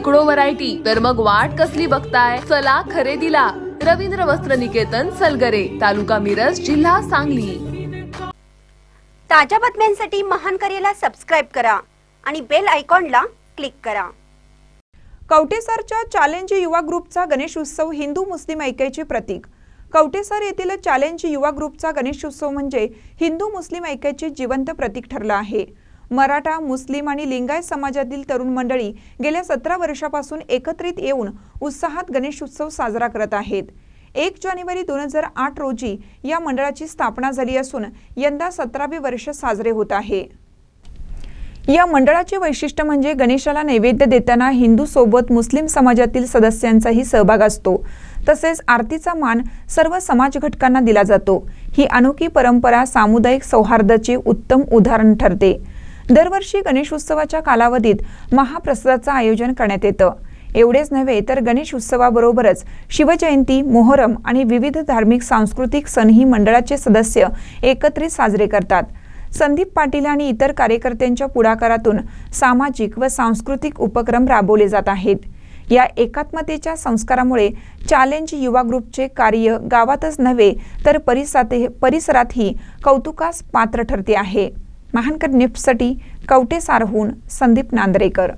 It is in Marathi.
शेकडो व्हरायटी तर मग वाट कसली बघताय? चला खरेदीला. रवींद्र वस्त्र निकेतन सलगरे तालुका मिरज जिल्हा सांगली. ताज्या बातम्यांसाठी महान करेला सबस्क्राईब करा आणि बेल आयकॉनला क्लिक करा. कवटेसरच्या चॅलेंज युवा ग्रुपचा गणेश उत्सव हिंदू मुस्लिम ऐक्याचे प्रतीक. कवटेसर येथील चॅलेंज युवा ग्रुपचा गणेश उत्सव म्हणजे हिंदू मुस्लिम ऐक्याचे जिवंत प्रतीक ठरला आहे. मराठा मुस्लिम आणि लिंगायत समाजातील तरुण मंडळी गेल्या सतरा वर्षापासून एकत्रित येऊन उत्साहात गणेश उत्सव साजरा करत आहेत. एक जानेवारी दोन हजार आठ रोजी या मंडळाची स्थापना झाली असून यंदा सतरावे वर्ष साजरे होत आहे. या मंडळाचे वैशिष्ट्य म्हणजे गणेशाला नैवेद्य देताना हिंदू सोबत मुस्लिम समाजातील सदस्यांचाही सहभाग असतो. तसेच आरतीचा मान सर्व समाज घटकांना दिला जातो. ही अनोखी परंपरा सामुदायिक सौहार्दाचे उत्तम उदाहरण ठरते. दरवर्षी गणेशोत्सवाच्या कालावधीत महाप्रसादाचं आयोजन करण्यात येतं. एवढेच नव्हे तर गणेश उत्सवाबरोबरच शिवजयंती मोहरम आणि विविध धार्मिक सांस्कृतिक सणही मंडळाचे सदस्य एकत्रित साजरे करतात. संदीप पाटील आणि इतर कार्यकर्त्यांच्या पुढाकारातून सामाजिक व सांस्कृतिक उपक्रम राबवले जात आहेत. या एकात्मतेच्या संस्कारामुळे चॅलेंज युवा ग्रुपचे कार्य गावातच नव्हे तर परिसरात परिसरातही कौतुकास पात्र ठरते आहे. महानकर निफ्टसाठी कवटेसारहून संदीप नांदरेकर.